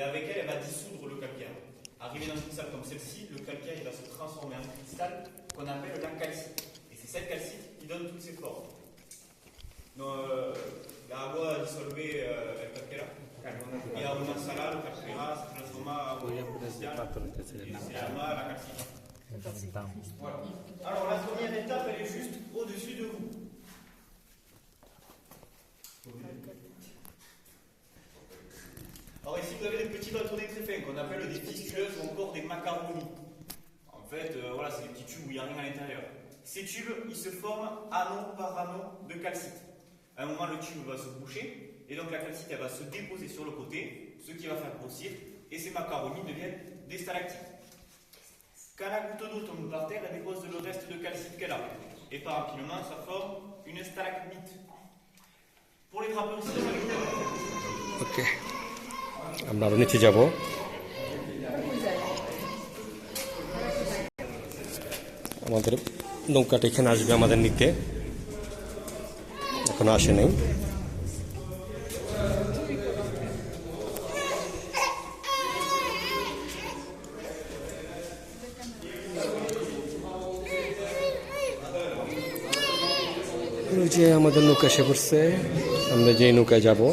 et avec elle, elle va dissoudre le calcaire. Arrivé dans une salle comme celle-ci, le calcaire va se transformer en cristal qu'on appelle la calcite. Et c'est cette calcite qui donne toutes ses formes. Donc, euh, la loi dissolvée, euh, le calcaire, et a un le calcaire se transforme en cristal, et la calcite. Alors la première étape, elle est juste au-dessus de vous. vous avez des petits bâtonnets très fins qu'on appelle des fistules ou encore des macaronis. En fait, euh, voilà, c'est des petits tubes où il n'y a rien à l'intérieur. Ces tubes, ils se forment anneau par anneau de calcite. À un moment, le tube va se boucher et donc la calcite elle va se déposer sur le côté, ce qui va faire grossir et ces macaronis deviennent des stalactites. Quand la goutte d'eau tombe par terre, elle dépose le reste de calcite qu'elle a et par empilement, ça forme une stalagmite. Pour les trappeurs, c'est Ok. আমরা আরও নিচে যাব আমাদের নৌকাটা এখানে আসবে আমাদের নিতে এখনো আসে নাই যে আমাদের নৌকা এসে পড়ছে আমরা যে নৌকায় যাবো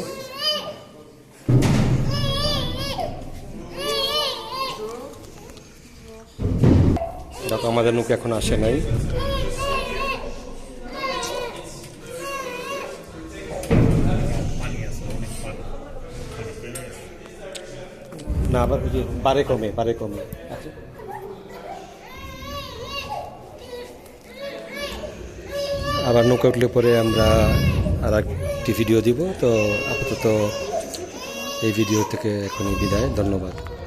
এরকম আমাদের নৌকা এখন আসে নাই না আবার বারে কমে বারে কমে আবার নৌকা উঠলে পরে আমরা আর একটি ভিডিও দিব তো আপাতত এই ভিডিও থেকে এখনই বিদায় ধন্যবাদ